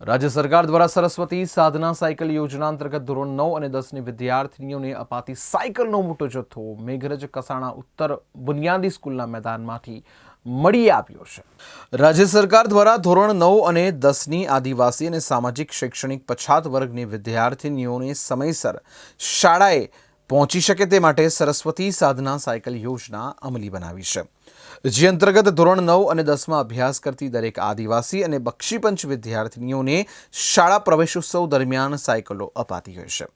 રાજ્ય સરકાર દ્વારા સરસ્વતી સાધના સાયકલ યોજના અંતર્ગત ધોરણ નવ અને દસની વિદ્યાર્થીનીઓને અપાતી સાયકલનો મોટો જથ્થો મેઘરજ કસાણા ઉત્તર બુનિયાદી સ્કૂલના મેદાનમાંથી મળી આવ્યો છે. રાજ્ય સરકાર દ્વારા ધોરણ નવ અને દસની આદિવાસી અને સામાજિક શૈક્ષણિક પછાત વર્ગની વિદ્યાર્થીનીઓને સમયસર શાળાએ પહોંચી શકે તે માટે સરસ્વતી સાધના સાયકલ યોજના અમલી બનાવી છે. જે અંતર્ગત ધોરણ નવ અને દસમાં અભ્યાસ કરતી દરેક આદિવાસી અને બક્ષીપંચ વિદ્યાર્થીનીઓને શાળા પ્રવેશોત્સવ દરમિયાન સાયકલો અપાતી હોય છે.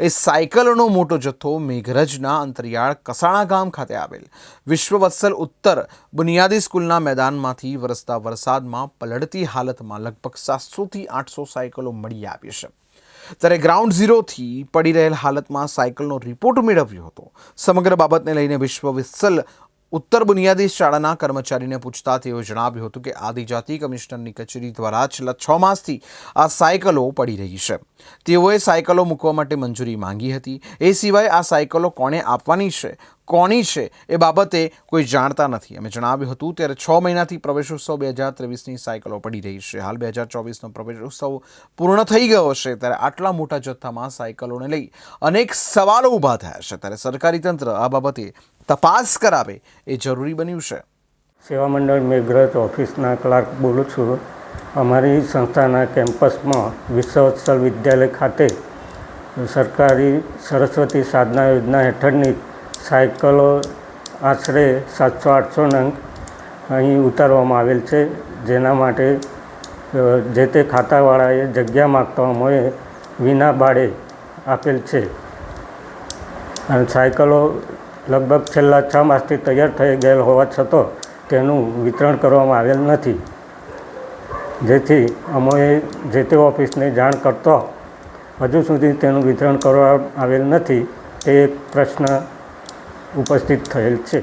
એ સાયકલોનો મોટો જથ્થો મેઘરજના અંતરિયાળ કસાણા ગામ ખાતે આવેલ વિશ્વવત્સલ ઉત્તર બુનિયાદી સ્કૂલના મેદાનમાંથી વરસતા વરસાદમાં પલળતી હાલતમાં લગભગ સાતસોથી આઠસો સાયકલો મળી આવી છે. ત્યારે ગ્રાઉન્ડ ઝીરોથી પડી રહેલ હાલતમાં સાયકલનો રિપોર્ટ મેળવ્યો હતો. સમગ્ર બાબતને લઈને વિશ્વ વિસલ ઉત્તર બુનિયાદી શાળાના કર્મચારીને પૂછતા તેઓએ જણાવ્યું હતું કે આદિજાતિ કમિશનરની કચેરી દ્વારા છેલ્લા છ માસથી આ સાયકલો પડી રહી છે. તેઓએ સાયકલો મૂકવા માટે મંજૂરી માંગી હતી. એ સિવાય આ સાયકલો કોણે આપવાની છે, કોની છે એ બાબતે કોઈ જાણતા નથી. અમે જણાવ્યું હતું, ત્યારે છ મહિનાથી પ્રવેશોત્સવ બે હજાર ત્રેવીસની સાયકલો પડી રહી છે. હાલ બે હજાર ચોવીસનો પ્રવેશોત્સવ પૂર્ણ થઈ ગયો છે, ત્યારે આટલા મોટા જથ્થામાં સાયકલોને લઈ અનેક સવાલો ઊભા થયા છે. ત્યારે સરકારી તંત્ર આ બાબતે તપાસ કરાવે એ જરૂરી બન્યું છે. સેવા મંડળ મેઘરજ ઓફિસના ક્લાર્ક બોલું છું. અમારી સંસ્થાના કેમ્પસમાં વિશ્વવત્સલ વિદ્યાલય ખાતે સરકારી સરસ્વતી સાધના યોજના હેઠળની સાયકલો આશરે સાતસો, આઠસો નંગ અહીં ઉતારવામાં આવેલ છે. જેના માટે જે તે ખાતાવાળાએ જગ્યા માગતા હોય વિના ભાડે આપેલ છે. અને સાયકલો લગભગ છેલ્લા છ માસથી તૈયાર થઈ ગયેલ હોવા છતાં તેનું વિતરણ કરવામાં આવેલ નથી. જેથી અમે જે તે ઓફિસને જાણ કરતો હજુ સુધી તેનું વિતરણ કરવામાં આવેલ નથી, તે એક પ્રશ્ન ઉપસ્થિત થયેલ છે.